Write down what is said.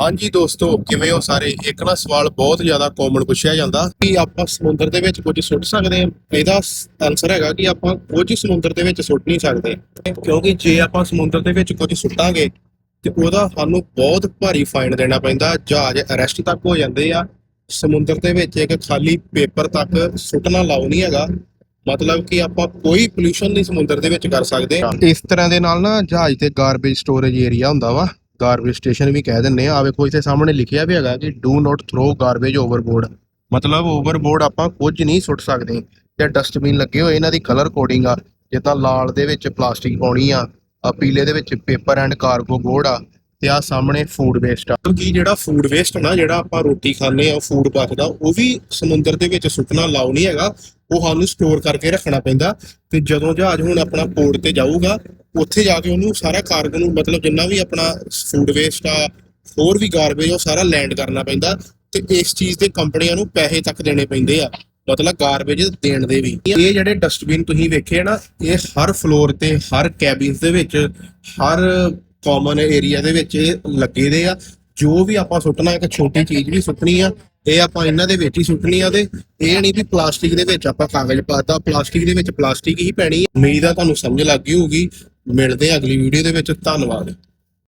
ਹਾਂਜੀ ਦੋਸਤੋ, ਕਿਵੇਂ ਹੋ ਸਾਰੇ? ਇੱਕ ਨਾ ਸਵਾਲ ਬਹੁਤ ਜ਼ਿਆਦਾ ਕਾਮਨ ਪੁੱਛਿਆ ਜਾਂਦਾ ਕਿ ਆਪਾਂ ਸਮੁੰਦਰ ਦੇ ਵਿੱਚ ਕੁਝ ਸੁੱਟ ਸਕਦੇ ਹਾਂ? ਇਹਦਾ ਆਨਸਰ ਹੈਗਾ ਕਿ ਆਪਾਂ ਕੁਝ ਸਮੁੰਦਰ ਦੇ ਵਿੱਚ ਸੁੱਟ ਨਹੀਂ ਸਕਦੇ। ਕਿਉਂਕਿ ਜੇ ਆਪਾਂ ਸਮੁੰਦਰ ਦੇ ਵਿੱਚ ਕੁਝ ਸੁੱਟਾਂਗੇ, ਤੇ ਉਹਦਾ ਸਾਨੂੰ ਬਹੁਤ ਭਾਰੀ ਫਾਈਨ ਦੇਣਾ ਪੈਂਦਾ, ਜਹਾਜ਼ ਅਰੈਸਟ ਤੱਕ ਹੋ ਜਾਂਦੇ ਆ। ਸਮੁੰਦਰ ਦੇ ਵਿੱਚ ਇੱਕ ਖਾਲੀ ਪੇਪਰ ਤੱਕ ਸੁੱਟਣਾ ਲਾਉ ਨਹੀਂ ਹੈਗਾ। ਮਤਲਬ ਕਿ ਆਪਾਂ ਕੋਈ ਪੋਲੂਸ਼ਨ ਨਹੀਂ ਸਮੁੰਦਰ ਦੇ ਵਿੱਚ ਕਰ ਸਕਦੇ। ਇਸ ਤਰ੍ਹਾਂ ਦੇ ਨਾਲ ਨਾ ਜਹਾਜ਼ ਤੇ ਗਾਰਬੇਜ ਸਟੋਰੇਜ ਏਰੀਆ ਹੁੰਦਾ ਵਾ। ਗਾਰਬੇਜ ਸਟੇਸ਼ਨ ਵੀ ਕਹਿ ਦਿੰਨੇ ਆ। ਆ ਵੇਖੋ, ਇੱਥੇ ਸਾਹਮਣੇ ਲਿਖਿਆ ਵੀ ਹੈਗਾ ਕਿ do not throw garbage overboard ਮਤਲਬ ਓਵਰਬੋਰਡ ਆਪਾਂ ਕੁਝ ਨਹੀਂ ਸੁੱਟ ਸਕਦੇ। ਤੇ ਡਸਟਬਿਨ ਲੱਗੇ ਹੋਏ, ਇਹਨਾਂ ਦੀ ਕਲਰ ਕੋਡਿੰਗ ਆ। ਜਿੱਦਾਂ ਲਾਲ ਦੇ ਵਿੱਚ ਪਲਾਸਟਿਕ ਪਾਉਣੀ ਆ ਆ ਪੀਲੇ ਦੇ ਵਿੱਚ ਪੇਪਰ ਐਂਡ ਕਾਰਗੋ ਬੋਰਡ ਆ, ਤੇ ਆ ਸਾਹਮਣੇ ਫੂਡ ਵੇਸਟ ਆ। ਕਿਉਂਕਿ ਜਿਹੜਾ ਫੂਡ ਵੇਸਟ ਨਾ ਜਿਹੜਾ ਆਪਾਂ ਰੋਟੀ ਖਾਂਦੇ ਆ ਫੂਡ ਬਚਦਾ ਉਹ ਵੀ ਸਮੁੰਦਰ ਦੇ ਵਿੱਚ ਸੁੱਟਣਾ ਲਾਉ ਨਹੀਂ ਹੈਗਾ। ਉਹ ਸਾਨੂੰ ਸਟੋਰ ਕਰਕੇ ਰੱਖਣਾ ਪੈਂਦਾ। ਤੇ ਜਦੋਂ ਜਹਾਜ਼ ਹੁਣ ਆਪਣਾ ਪੋਰਟ ਤੇ ਜਾਊਗਾ ਉੱਥੇ ਜਾ ਕੇ ਉਹਨੂੰ ਸਾਰਾ ਕਾਰਗੋ ਨੂੰ ਮਤਲਬ ਜਿੰਨਾ ਵੀ ਆਪਣਾ ਫੂਡ ਵੇਸਟ ਆ, ਹੋਰ ਵੀ ਗਾਰਬੇਜ ਉਹ ਸਾਰਾ ਲੈਂਡ ਕਰਨਾ ਪੈਂਦਾ ਤੇ ਇਸ ਚੀਜ਼ ਦੇ ਕੰਪਨੀਆਂ ਨੂੰ ਪੈਸੇ ਤੱਕ ਦੇਣੇ ਪੈਂਦੇ ਆ, ਮਤਲਬ ਗਾਰਬੇਜ ਦੇਣ ਦੇ ਵੀ ਇਹ ਜਿਹੜੇ ਡਸਟਬਿਨ ਤੁਸੀਂ ਵੇਖੇ ਨਾ, ਇਹ ਹਰ ਫਲੋਰ ਤੇ, ਹਰ ਕੈਬਿਨਸ ਦੇ ਵਿੱਚ, ਹਰ ਕਾਮਨ ਏਰੀਆ ਦੇ ਵਿੱਚ ਇਹ ਲੱਗੇ ਦੇ ਆ ਜੋ ਵੀ ਆਪਾਂ ਸੁੱਟਣਾ, ਇੱਕ ਛੋਟੀ ਚੀਜ਼ ਵੀ ਸੁੱਟਣੀ ਆ, ਇਹ ਆਪਾਂ ਇਹਨਾਂ ਦੇ ਵਿੱਚ ਹੀ ਸੁੱਟਣੀ ਆ ਤੇ ਇਹ ਨਹੀਂ ਵੀ ਪਲਾਸਟਿਕ ਦੇ ਵਿੱਚ ਆਪਾਂ ਕਾਗਜ਼ ਪਾਤਾ ਪਲਾਸਟਿਕ ਦੇ ਵਿੱਚ ਪਲਾਸਟਿਕ ਹੀ ਪੈਣੀ ਆ। ਉਮੀਦ ਆ ਤੁਹਾਨੂੰ ਸਮਝ ਲੱਗ ਗਈ ਹੋਊਗੀ ਮਿਲਦੇ ਆ ਅਗਲੀ ਵੀਡੀਓ ਦੇ ਵਿੱਚ। ਧੰਨਵਾਦ।